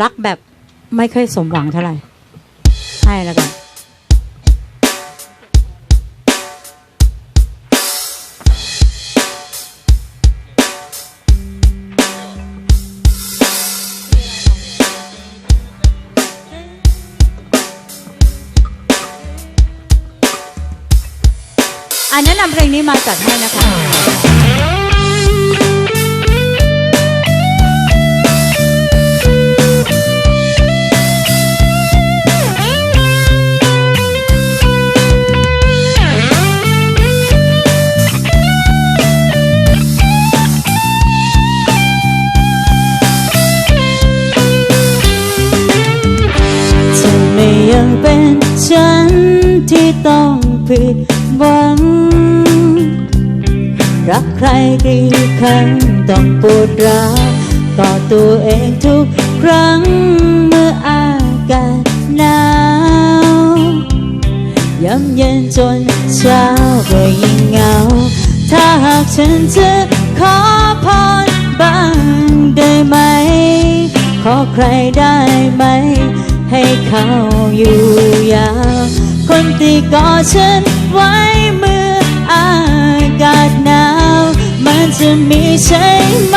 รักแบบไม่เคยสมหวังเท่าไหร่ให้แล้วกันอันแนะนำเพลงนี้มาจัดให้นะคะ ผิดหวัง รักใครกี่ครั้งต้องปวดร้าวต่อตัวเองทุกครั้งเมื่ออากาศหนาวย้ำเย็นจนเช้าก็ยิ่งเหงา ถ้าหากฉันจะขอพรบ้างได้ไหม ขอใครได้ไหม ให้เขาอยู่ยาว คนที่กอดฉันไว้เมื่ออากาศหนาว มันจะมีใช่ไหม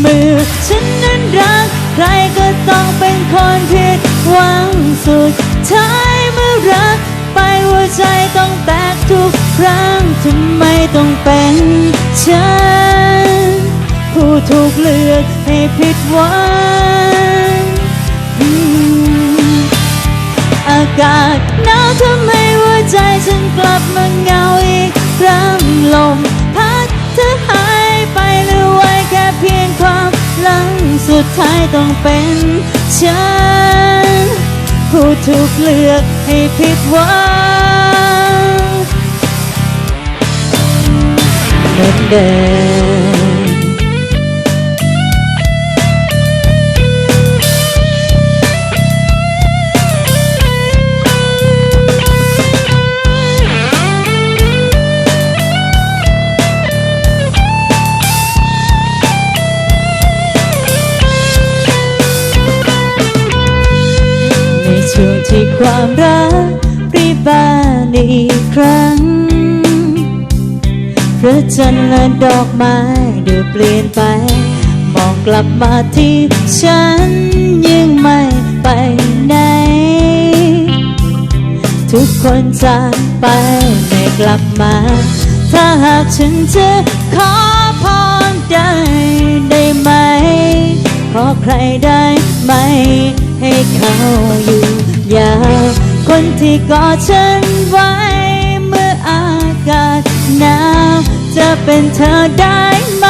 เมื่อฉันนั้นรัก ใครก็ต้องเป็นคนผิดหวังสุดท้ายเมื่อรัก ไปหัวใจต้องแตกทุกครั้งทำไมต้องเป็นฉัน ผู้ถูกเลือกให้ผิดหวัง กาศหนาวทำให้หัวใจฉันกลับมาเหงาอีกครั้งลมพัดเธอหายไปเหลือไว้แค่เพียงความหลังสุดท้ายต้องเป็นฉัน ผู้ถูกเลือกให้ผิดหวังเหมือนเดิม ที่ความรักปริบานอีกครั้งพระจันทร์และดอกไม้ดูเปลี่ยนไป มองกลับมาที่ฉันยังไม่ไปไหน ทุกคนจากไปไม่กลับมา ถ้าหากฉันจะขอพรได้ได้ไหม ขอใครได้ไหม ให้เขาอยู่ ยาว คนที่กอดฉันไว้ เมื่ออากาศหนาว จะเป็นเธอได้ไหม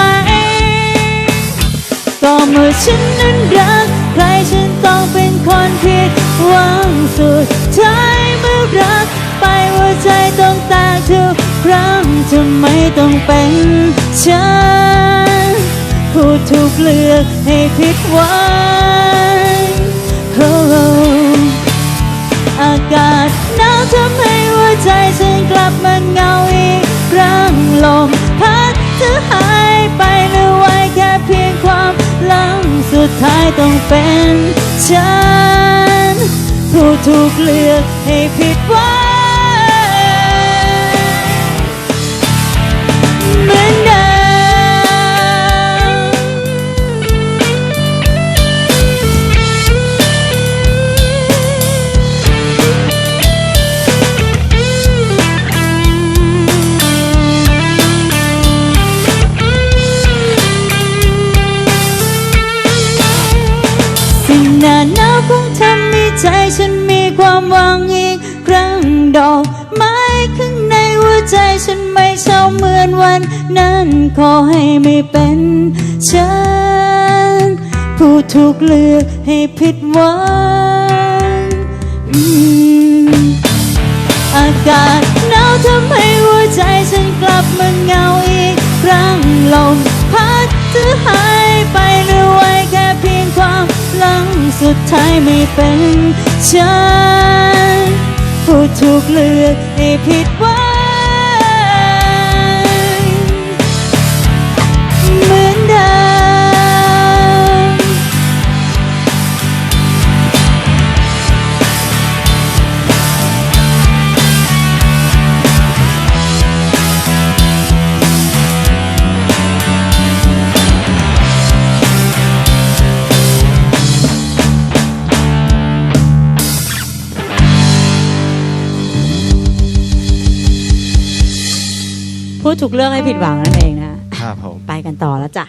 ก็เมื่อฉันนั้นรัก ใครฉันต้องเป็นคนผิดหวังสุดท้ายเมื่อรัก ไปหัวใจต้องแตกทุกครั้งทำไมต้องเป็นฉัน ผู้ถูกเลือกให้ผิดหวัง ท้ายต้องเป็นฉัน ผู้ถูกเลือกให้ หนาหนาวของทำให้ใจฉันมีความหวังอีกครั้งดอกไม้ข้างในหัวใจฉันไม่เศร้าเหมือนวัน นั้นขอให้ไม่เป็นฉัน ผู้ถูกเลือกให้ผิดหวังอืมอากาศ สุดท้ายไม่เป็นฉันผู้ถูกเลือกให้ผิดหวัง พูดทุกเรื่องให้ผิดหวังนั่นเองนะครับผมไปกันต่อแล้วจ้ะ